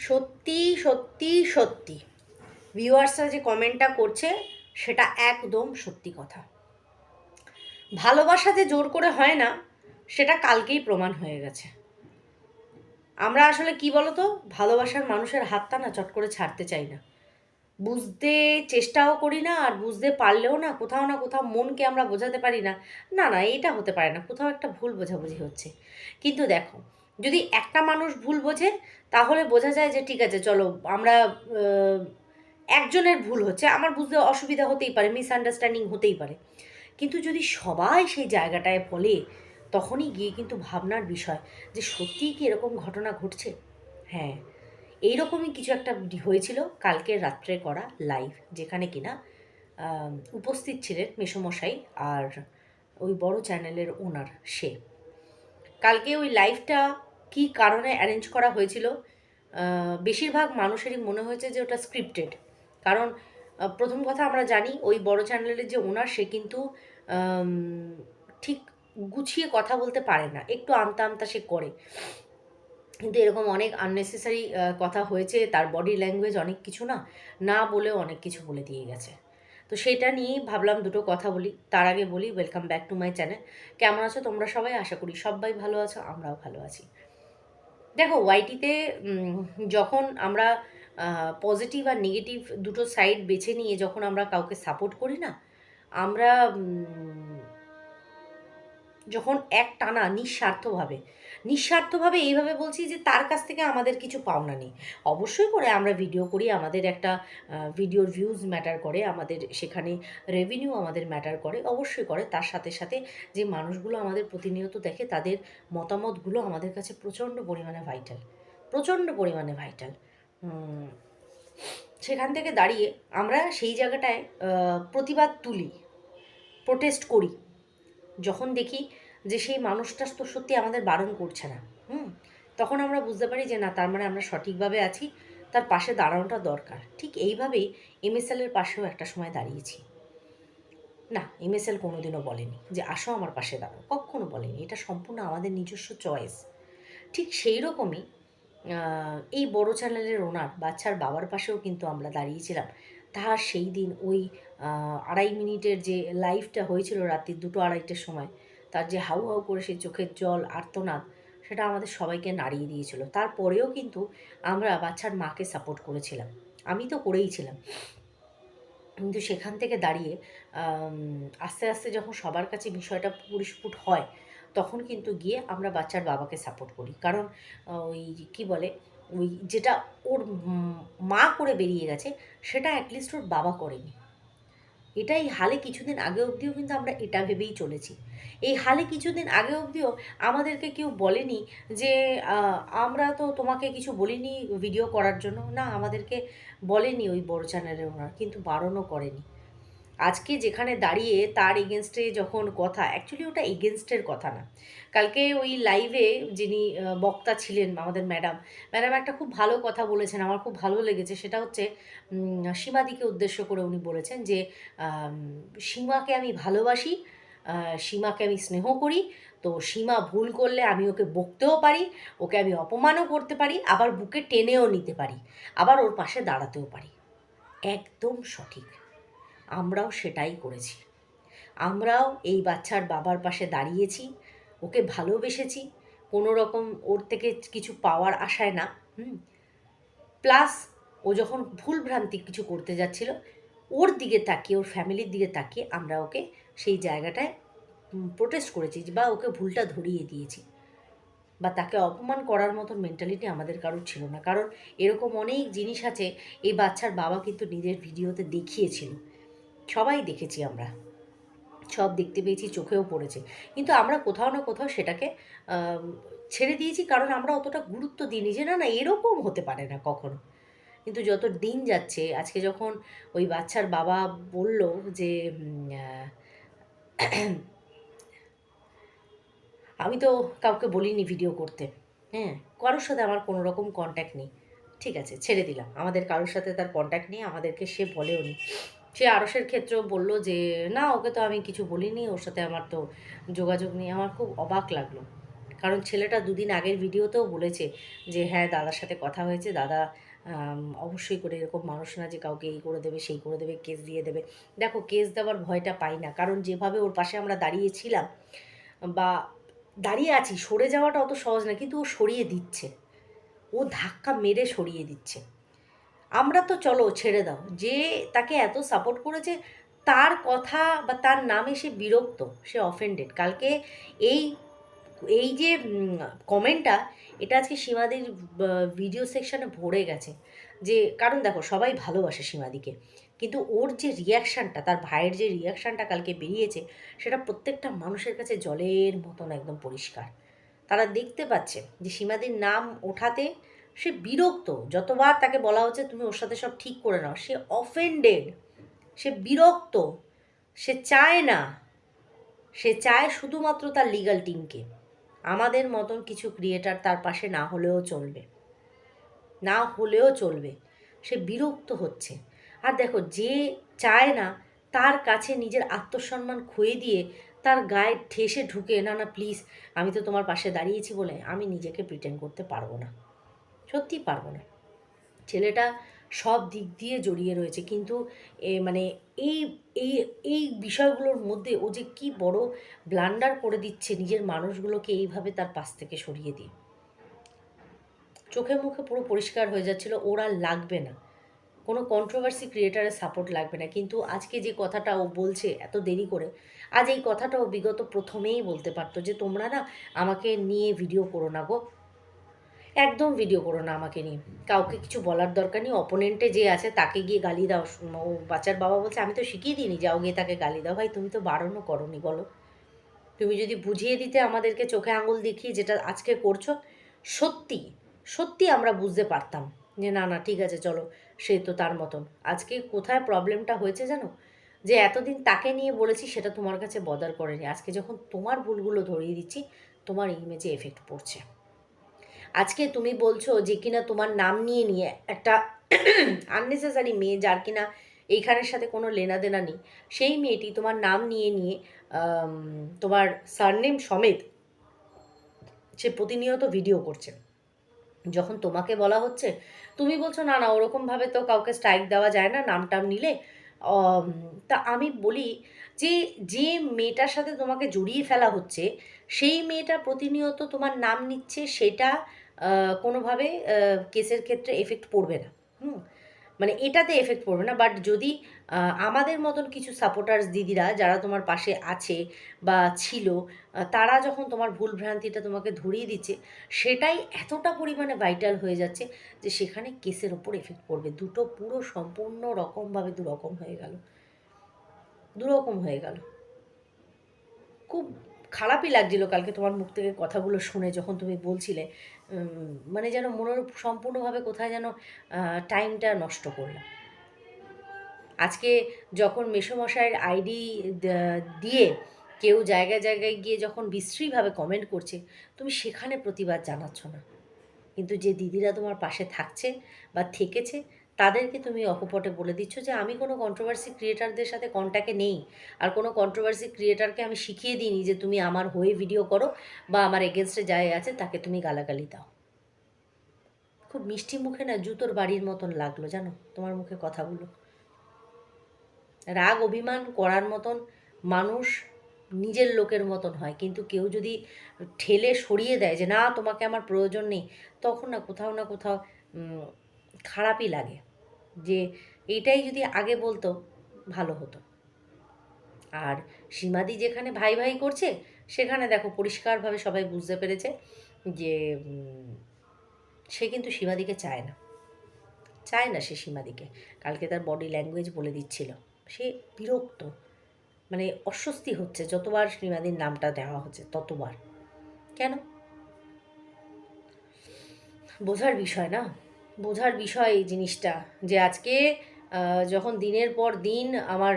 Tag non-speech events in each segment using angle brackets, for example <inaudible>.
সত্যি সত্যি সত্যি। ভিউয়ার্সরা যে কমেন্টটা করছে, সেটা একদম সত্যি কথা। ভালোবাসা যে জোর করে হয় না, সেটা কালকেই প্রমাণ হয়ে গেছে। আমরা আসলে কি বলতো? ভালোবাসার মানুষের হাতটা না চট করে ছাড়তে চাই না। বুঝতে চেষ্টাও করি না, আর বুঝতে পারলেও না, কোথাও না কোথাও মনকে আমরা বোঝাতে পারি না। না না, এটা হতে পারে না, কোথাও একটা ভুল বোঝাবুঝি হচ্ছে। কিন্তু দেখো যদি একটা মানুষ ভুল বোঝে, তাহলে বোঝা যায় যে ঠিক আছে, চলো, আমরা একজনের ভুল হচ্ছে, আমার বুঝতে অসুবিধা হতেই পারে মিসআন্ডারস্ট্যান্ডিং হতেই পারে। কিন্তু যদি সবাই সেই জায়গাটায় বলে, তখনই গিয়ে কিন্তু ভাবনার বিষয় যে সত্যিই কি এরকম ঘটনা ঘটছে? হ্যাঁ এইরকমই কিছু একটা হয়েছিল কালকের রাত্রে করা লাইভ যেখানে কিনা উপস্থিত ছিলেন মেসমশাই আর ওই বড় চ্যানেলের ওনার সে। কালকে ওই লাইভটা কী কারণে অ্যারেঞ্জ করা হয়েছিল? বেশিরভাগ মানুষেরই মনে হয়েছে যে ওটা স্ক্রিপ্টেড কারণ প্রথম কথা আমরা জানি, ওই বড় চ্যানেলের যে ওনার সে কিন্তু ঠিক গুছিয়ে কথা বলতে পারে না। একটু আমতা আমতা সে করে। কিন্তু এরকম অনেক আননেসেসারি কথা হয়েছে, তার বডি ল্যাঙ্গুয়েজ অনেক কিছু না না বলেও অনেক কিছু বলে দিয়ে গেছে। তো সেটা নিয়েই ভাবলাম দুটো কথা বলি। তার আগে বলি welcome back to my channel কেমন আছো তোমরা সবাই? আশা করি সবাই ভালো আছো, আমরাও ভালো আছি। দেখো ওয়াইটিতে যখন আমরা পজিটিভ আর নেগেটিভ দুটো সাইড বেছে নিয়ে যখন আমরা কাউকে সাপোর্ট করি না, আমরা যখন এক টানা নিঃস্বার্থভাবে নিঃস্বার্থভাবে এইভাবে বলছি যে তার কাছ থেকে আমাদের কিছু পাওনা নেই। অবশ্যই করে আমরা ভিডিও করি, আমাদের একটা ভিডিওর ভিউজ ম্যাটার করে, আমাদের সেখানে রেভিনিউ আমাদের ম্যাটার করে, অবশ্যই করে। তার সাথে সাথে যে মানুষগুলো আমাদের প্রতিনিয়ত দেখে, তাদের মতামতগুলো আমাদের কাছে প্রচণ্ড পরিমাণে ভাইটাল প্রচণ্ড পরিমাণে ভাইটাল সেখান থেকে দাঁড়িয়ে আমরা সেই জায়গাটায় প্রতিবাদ তুলি প্রোটেস্ট করি। যখন দেখি যে সেই মানুষটা তো সত্যি আমাদের বারণ করছে না, হুম? তখন আমরা বুঝতে পারি যে না, তার মানে আমরা সঠিকভাবে আছি, তার পাশে দাঁড়ানোটা দরকার। ঠিক এইভাবেই এমএসএলের পাশেও একটা সময় দাঁড়িয়েছি। না, এমএসএল কোনোদিনও বলেনি যে আসো আমার পাশে দাঁড়াও, কখনো বলেনি। এটা সম্পূর্ণ আমাদের নিজস্ব চয়েস ঠিক সেই রকমই এই বড় চ্যানেলের ওনার বাচ্চার বাবার পাশেও কিন্তু আমরা দাঁড়িয়েছিলাম। তাহার সেই দিন ওই আড়াই মিনিটের যে লাইভটা হয়েছিল রাত্রি দুটো আড়াইটের সময় তার যে হাউ হাউ করে সেই চোখের জল, আর্তনাদ, সেটা আমাদের সবাইকে নাড়িয়ে দিয়েছিল। তারপরেও কিন্তু আমরা বাচ্চার মাকে সাপোর্ট করেছিলাম। আমি তো করেই ছিলাম। কিন্তু সেখান থেকে দাঁড়িয়ে আস্তে আস্তে যখন সবার কাছে বিষয়টা পরিস্ফুট হয়, তখন কিন্তু গিয়ে আমরা বাচ্চার বাবাকে সাপোর্ট করি। কারণ ওই কি বলে, ওই যেটা ওর মা করে বেরিয়ে গেছে, সেটা অ্যাটলিস্ট ওর বাবা করেনি। এটাই হালে কিছুদিন আগে অবধিও কিন্তু আমরা এটা ভেবেই চলেছি। এই হালে কিছুদিন আগে অবধিও আমাদেরকে কেউ বলেনি যে আমরা তো তোমাকে কিছু বলিনি ভিডিও করার জন্য। না, আমাদেরকে বলেনি ওই বড় চ্যানেলের ওনার কিন্তু বারণও করেনি। আজকে যেখানে দাঁড়িয়ে তার এগেনস্টে যখন কথা অ্যাকচুয়ালি ওটা এগেনস্টের কথা না। কালকে ওই লাইভে যিনি বক্তা ছিলেন আমাদের ম্যাডাম ম্যাডাম একটা খুব ভালো কথা বলেছেন, আমার খুব ভালো লেগেছে। সেটা হচ্ছে সীমাদিকে উদ্দেশ্য করে উনি বলেছেন যে সীমাকে আমি ভালোবাসি সীমাকে আমি স্নেহ করি, তো সীমা ভুল করলে আমি ওকে বকতেও পারি, ওকে আমি অপমানও করতে পারি, আবার বুকে টেনেও নিতে পারি, আবার ওর পাশে দাঁড়াতেও পারি। একদম সঠিক। আমরাও সেটাই করেছি। আমরাও এই বাচ্চার বাবার পাশে দাঁড়িয়েছি, ওকে ভালোবেসেছি কোনো রকম ওর থেকে কিছু পাওয়ার আশায় না, হুম? প্লাস ও যখন ভুল ভ্রান্তি কিছু করতে যাচ্ছিল, ওর দিকে তাকিয়ে, ওর ফ্যামিলির দিকে তাকিয়ে আমরা ওকে সেই জায়গাটায় প্রোটেস্ট করেছি বা ওকে ভুলটা ধরিয়ে দিয়েছি। বা তাকে অপমান করার মতন মেন্টালিটি আমাদের কারোর ছিল না। কারণ এরকম অনেক জিনিস আছে, এই বাচ্চার বাবা কিন্তু নিজের ভিডিওতে দেখিয়েছিল। সবাই দেখেছি আমরা। সব দেখতে পেয়েছি, চোখেও পড়েছে। কিন্তু আমরা কোথাও না কোথাও সেটাকে ছেড়ে দিয়েছি কারণ আমরা অতটা গুরুত্ব দিইনি যে না না, এরকম হতে পারে না কখনো। কিন্তু যত দিন যাচ্ছে, আজকে যখন ওই বাচ্চার বাবা বলল যে আমি তো কাউকে বলিনি ভিডিও করতে। হ্যাঁ কারোর সাথে আমার কোনো রকম কন্ট্যাক্ট নেই। ঠিক আছে, ছেড়ে দিলাম। আমাদের কারোর সাথে তার কন্ট্যাক্ট নেই, আমাদেরকে সে বলেও নি সে আরসের ক্ষেত্রেও বলল যে, না, ওকে তো আমি কিছু বলিনি, ওর সাথে আমার তো যোগাযোগ নেই। আমার খুব অবাক লাগল। কারণ ছেলেটা দুদিন আগের ভিডিওতেও বলেছে যে হ্যাঁ দাদার সাথে কথা হয়েছে। দাদা অবশ্যই করে এরকম মানুষ না যে, কাউকে এই করে দেবে, সেই করে দেবে, কেস দিয়ে দেবে। দেখো, কেস দেওয়ার ভয়টা পাই না। কারণ যেভাবে ওর পাশে আমরা দাঁড়িয়েছিলাম বা দাঁড়িয়ে আছি, সরে যাওয়াটা অত সহজ না, কিন্তু ও সরিয়ে দিচ্ছে। ও ধাক্কা মেরে সরিয়ে দিচ্ছে। আমরা তো চলো ছেড়ে দাও। যে তাকে এত সাপোর্ট করেছে, তার কথা বা তার নামে সে বিরক্ত, সে অফেন্ডেড কালকে এই এই যে কমেন্টটা এটা আজকে সীমাদির ভিডিও সেকশানে ভরে গেছে। যে, কারণ দেখো, সবাই ভালোবাসে সীমাদিকে। কিন্তু ওর যে রিয়াকশানটা তার ভাইয়ের যে রিয়াকশানটা কালকে বেরিয়েছে, সেটা প্রত্যেকটা মানুষের কাছে জলের মতন একদম পরিষ্কার। তারা দেখতে পাচ্ছে যে সীমাদির নাম ওঠাতে সে বিরক্ত। যতবার তাকে বলা হচ্ছে তুমি ওর সাথে সব ঠিক করে নাও, সে অফেন্ডেড সে বিরক্ত, সে চায় না, সে চায় শুধুমাত্র তার লিগাল টিমকে আমাদের মতন কিছু ক্রিয়েটার তার পাশে না হলেও চলবে। না হলেও চলবে। সে বিরক্ত হচ্ছে। আর দেখো, যে চায় না, তার কাছে নিজের আত্মসম্মান খুয়ে দিয়ে তার গায়ে ঠেসে ঢুকে, না না প্লিজ আমি তো তোমার পাশে দাঁড়িয়েছি বলে আমি নিজেকে প্রিটেন্ড করতে পারব না। সত্যি পারব না। ছেলেটা সব দিক দিয়ে জড়িয়ে রয়েছে, কিন্তু এ মানে এই এই এই বিষয়গুলোর মধ্যে ও যে কি বড় ব্লান্ডার করে দিচ্ছে নিজের মানুষগুলোকে এইভাবে তার পাশ থেকে সরিয়ে দিয়ে। চোখে মুখে পুরো পরিষ্কার হয়ে যাচ্ছিল, ওর লাগবে না। কোনো কন্ট্রোভার্সি ক্রিয়েটারের সাপোর্ট লাগবে না, কিন্তু আজকে যে কথাটা ও বলছে এত দেরি করে, আজ এই কথাটা ও বিগত প্রথমেই বলতে পারতো যে, তোমরা না আমাকে নিয়ে ভিডিও করো না গো। একদম ভিডিও করো না আমাকে নিয়ে। কাউকে কিছু বলার দরকার নেই। অপোনেন্টে যে আছে, তাকে গিয়ে গালি দাও। ও বাচ্চার বাবা বলছে, আমি তো শিখিয়ে দিইনি যাও গিয়ে তাকে গালি দাও। ভাই, তুমি তো বারণও করনি, বলো। তুমি যদি বুঝিয়ে দিতে আমাদেরকে চোখে আঙুল দেখিয়ে যেটা আজকে করছ, সত্যি সত্যি আমরা বুঝতে পারতাম যে না না, ঠিক আছে, চলো, সে তো তার মতন। আজকে কোথায় প্রবলেমটা হয়েছে জানো? যে এতদিন তাকে নিয়ে বলেছি, সেটা তোমার কাছে বদার করেনি। আজকে যখন তোমার ভুলগুলো ধরিয়ে দিচ্ছি, তোমার ইমেজে এফেক্ট পড়ছে। আজকে তুমি বলছো যে কিনা তোমার নাম নিয়ে নিয়ে একটা <clears throat> আননেসেসারি মেয়ে যার কিনা এইখানের সাথে কোনো লেনাদেনা নেই, সেই মেয়েটি তোমার নাম নিয়ে নিয়ে তোমার সারনেম সমেত সে প্রতিনিয়ত ভিডিও করছে। যখন তোমাকে বলা হচ্ছে, তুমি বলছো, না না ওরকমভাবে তো কাউকে স্ট্রাইক দেওয়া যায় না, নাম টাম নিলে। তা আমি বলি যে যে মেয়েটার সাথে তোমাকে জড়িয়ে ফেলা হচ্ছে, সেই মেয়েটা প্রতিনিয়ত তোমার নাম নিচ্ছে, সেটা কোনোভাবে কেসের ক্ষেত্রে এফেক্ট পড়বে না। হুম? মানে এটাতে এফেক্ট পড়বে না। বাট যদি আমাদের মতন কিছু সাপোর্টার্স দিদিরা যারা তোমার পাশে আছে বা ছিল তারা যখন তোমার ভুল ভ্রান্তিটা তোমাকে ধরিয়ে দিচ্ছে, সেটাই এতটা পরিমাণে ভাইটাল হয়ে যাচ্ছে যে সেখানে কেসের ওপর এফেক্ট পড়বে। দুটো পুরো সম্পূর্ণ রকমভাবে দুরকম হয়ে গেল। দুরকম হয়ে গেল। খুব খারাপই লাগছিল কালকে তোমার মুখ থেকে কথাগুলো শুনে যখন তুমি বলছিলে মানে যেন মনের সম্পূর্ণভাবে কোথায় যেন টাইমটা নষ্ট করলাম। আজকে যখন মেসোমশাইয়ের আইডি দিয়ে কেউ জায়গায় জায়গায় গিয়ে যখন বিশ্রীভাবে কমেন্ট করছে, তুমি সেখানে প্রতিবাদ জানাচ্ছ না। কিন্তু যে দিদিরা তোমার পাশে থাকছে বা থেকেছে তাদেরকে তুমি অকপটে বলে দিচ্ছ যে আমি কোনো কন্ট্রোভার্সি ক্রিয়েটারদের সাথে কন্ট্যাক্টে নেই। আর কোনো কন্ট্রোভার্সি ক্রিয়েটারকে আমি শিখিয়ে দিইনি যে তুমি আমার হয়ে ভিডিও করো বা আমার এগেনস্টে যাই আছে, তাকে তুমি গালাগালি দাও। খুব মিষ্টি মুখে না জুতোর বাড়ির মতন লাগল, জানো? তোমার মুখে কথাগুলো রাগ অভিমান করার মতন মানুষ নিজের লোকের মতন হয়। কিন্তু কেউ যদি ঠেলে সরিয়ে দেয় যে না, তোমাকে আমার প্রয়োজন নেই, তখন না কোথাও না কোথাও খারাপই লাগে। যে এটাই যদি আগে বলতো, ভালো হতো। আর সীমাদি যেখানে ভাই ভাই করছে, সেখানে দেখো পরিষ্কারভাবে সবাই বুঝতে পেরেছে যে সে কিন্তু সীমাদিকে চায় না। চায় না সে সীমাদিকে। কালকে তার বডি ল্যাঙ্গুয়েজ বলে দিচ্ছিল। সে বিরক্ত। মানে অস্বস্তি হচ্ছে, যতবার সীমাদির নামটা দেওয়া হচ্ছে, ততবার। কেন? বোঝার বিষয় না। বোঝার বিষয় এই জিনিসটা, যে আজকে যখন দিনের পর দিন আমার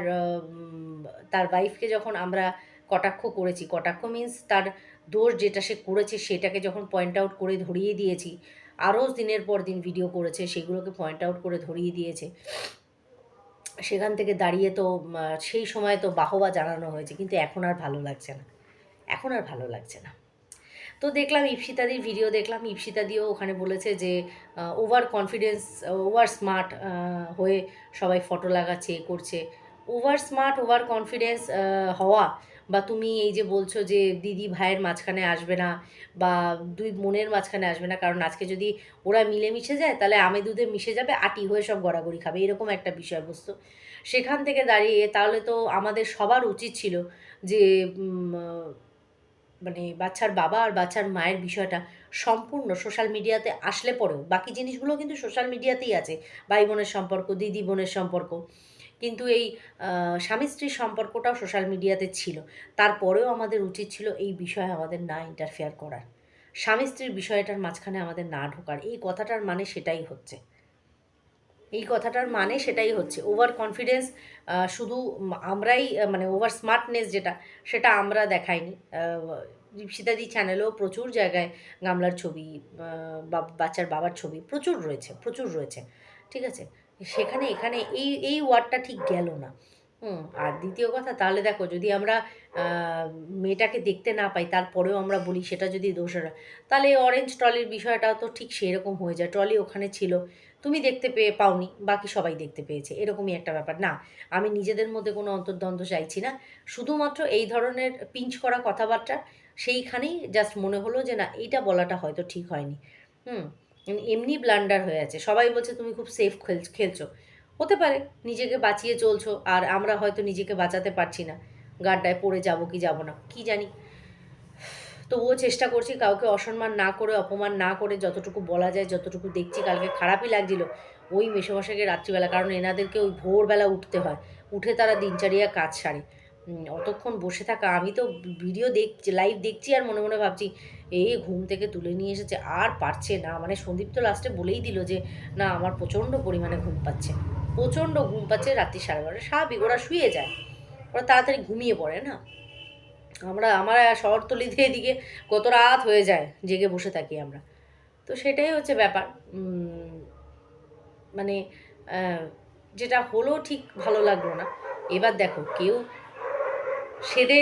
তার ওয়াইফকে যখন আমরা কটাক্ষ করেছি, কটাক্ষ মিন্স তার দোষ যেটা সে করেছে সেটাকে যখন পয়েন্ট আউট করে ধরিয়ে দিয়েছি, আরও দিনের পর দিন ভিডিও করেছে, সেগুলোকে পয়েন্ট আউট করে ধরিয়ে দিয়েছে, সেখান থেকে দাঁড়িয়ে তো সেই সময় তো বাহবা জানানো হয়েছে, কিন্তু এখন আর ভালো লাগছে না, এখন আর ভালো লাগছে না। তো দেখলাম ইপসিতাদির ভিডিও দেখলাম ইপসিতাদিও ওখানে বলেছে যে ওভার কনফিডেন্স ওভার স্মার্ট হয়ে সবাই ফটো লাগাচ্ছে, এ করছে। ওভার স্মার্ট ওভার কনফিডেন্স হওয়া বা তুমি এই যে বলছো যে দিদি ভাইয়ের মাঝখানে আসবে না বা দুই বোনের মাঝখানে আসবে না, কারণ আজকে যদি ওরা মিলে মিশে যায়, তাহলে আমি দুধে মিশে যাবে, আটি হয়ে সব গড়াগড়ি খাবে, এরকম একটা বিষয়বস্তু। সেখান থেকে দাঁড়িয়ে তাহলে তো আমাদের সবার উচিত ছিল যে মানে বাচ্চার বাবা আর বাচ্চার মায়ের বিষয়টা সম্পূর্ণ সোশ্যাল মিডিয়াতে আসলে পরেও, বাকি জিনিসগুলো কিন্তু সোশ্যাল মিডিয়াতেই আছে ভাই বোনের সম্পর্ক দিদি বোনের সম্পর্ক। কিন্তু এই স্বামী স্ত্রীর সম্পর্কটাও সোশ্যাল মিডিয়াতে ছিল। তারপরেও আমাদের উচিত ছিল এই বিষয়ে আমাদের না ইন্টারফেয়ার করার। স্বামী স্ত্রীর বিষয়টার মাঝখানে আমাদের না ঢোকার। এই কথাটার মানে সেটাই হচ্ছে। এই কথাটার মানে সেটাই হচ্ছে। ওভার কনফিডেন্স শুধু আমরাই মানে ওভার স্মার্টনেস যেটা, সেটা আমরা দেখাইনি। দীপশিতাদি চ্যানেলেও প্রচুর জায়গায় গামলার ছবি বা- বাচ্চার বাবার ছবি প্রচুর রয়েছে প্রচুর রয়েছে। ঠিক আছে? সেখানে, এখানে এই এই ওয়ার্ডটা ঠিক গেল না। হুম, আর দ্বিতীয় কথা, তাহলে দেখো, যদি আমরা মেয়েটাকে দেখতে না পাই, তারপরেও আমরা বলি সেটা যদি দোষরা, তাহলে অরেঞ্জ ট্রলির বিষয়টাও তো ঠিক সেরকম হয়ে যায়। ট্রলি ওখানে ছিল। তুমি দেখতে পেয়ে পাওনি, বাকি সবাই দেখতে পেয়েছে, এরকমই একটা ব্যাপার। না, আমি নিজেদের মধ্যে কোনো অন্তর্দ্বন্দ্ব চাইছি না, শুধুমাত্র এই ধরনের পিঞ্চ করা কথাবার্তা, সেইখানেই জাস্ট মনে হলো যে না এইটা বলাটা হয়তো ঠিক হয়নি। হুম, এমনি ব্লান্ডার হয়ে আছে, সবাই বলছে তুমি খুব সেফ খেল, খেলছো। হতে পারে, নিজেকে বাঁচিয়ে চলছো, আর আমরা হয়তো নিজেকে বাঁচাতে পারছি না, গাড্ডায় পড়ে যাব কি যাব না, কি জানি। তবুও চেষ্টা করছি কাউকে অসম্মান না করে, অপমান না করে যতটুকু বলা যায়, যতটুকু দেখছি কালকে খারাপই লাগছিল, ওই মেসোমশাইকে রাত্রিবেলা, কারণ এনাদেরকে ওই ভোরবেলা উঠতে হয়, উঠে তারা দিনচারিয়া কাজ সারে। অতক্ষণ বসে থাকা, আমি তো ভিডিও দেখছি লাইভ দেখছি আর মনে মনে ভাবছি এই ঘুম থেকে তুলে নিয়ে এসেছে, আর পারছে না। মানে সন্দীপ তো লাস্টে বলেই দিল যে, না, আমার প্রচণ্ড পরিমাণে ঘুম পাচ্ছে। প্রচণ্ড ঘুম পাচ্ছে রাত্রি সাড়ে বারোটা, স্বাভাবিক, ওরা শুয়ে যায়, ওরা তাড়াতাড়ি ঘুমিয়ে পড়ে, না? আমরা, আমার শহরতলিতে এদিকে কত রাত হয়ে যায়, জেগে বসে থাকি আমরা। তো সেটাই হচ্ছে ব্যাপার। মানে যেটা হলো ঠিক ভালো লাগল না। এবার দেখো, কেউ সেদে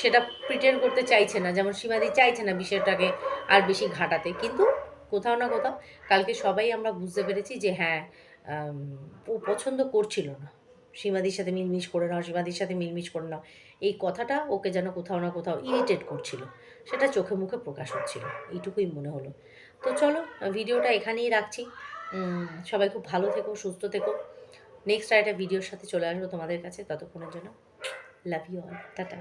সেটা প্রিটেন্ড করতে চাইছে না। যেমন সীমাদি চাইছে না বিষয়টাকে আর বেশি ঘাটাতে। কিন্তু কোথাও না কোথাও কালকে সবাই আমরা বুঝতে পেরেছি যে হ্যাঁ ও পছন্দ করছিল না। সীমাদির সাথে মিলমিশ করে নাও, সীমাদির সাথে মিলমিশ করে নাও। এই কথাটা ওকে যেন কোথাও না কোথাও ইরিটেট করছিল। সেটা চোখে মুখে প্রকাশ হচ্ছিল। এইটুকুই মনে হলো। তো চলো, ভিডিওটা এখানেই রাখছি। সবাই খুব ভালো থেকো, সুস্থ থেকো। নেক্সট আর একটা ভিডিওর সাথে চলে আসব তোমাদের কাছে ততক্ষণের জন্য। Love you all tata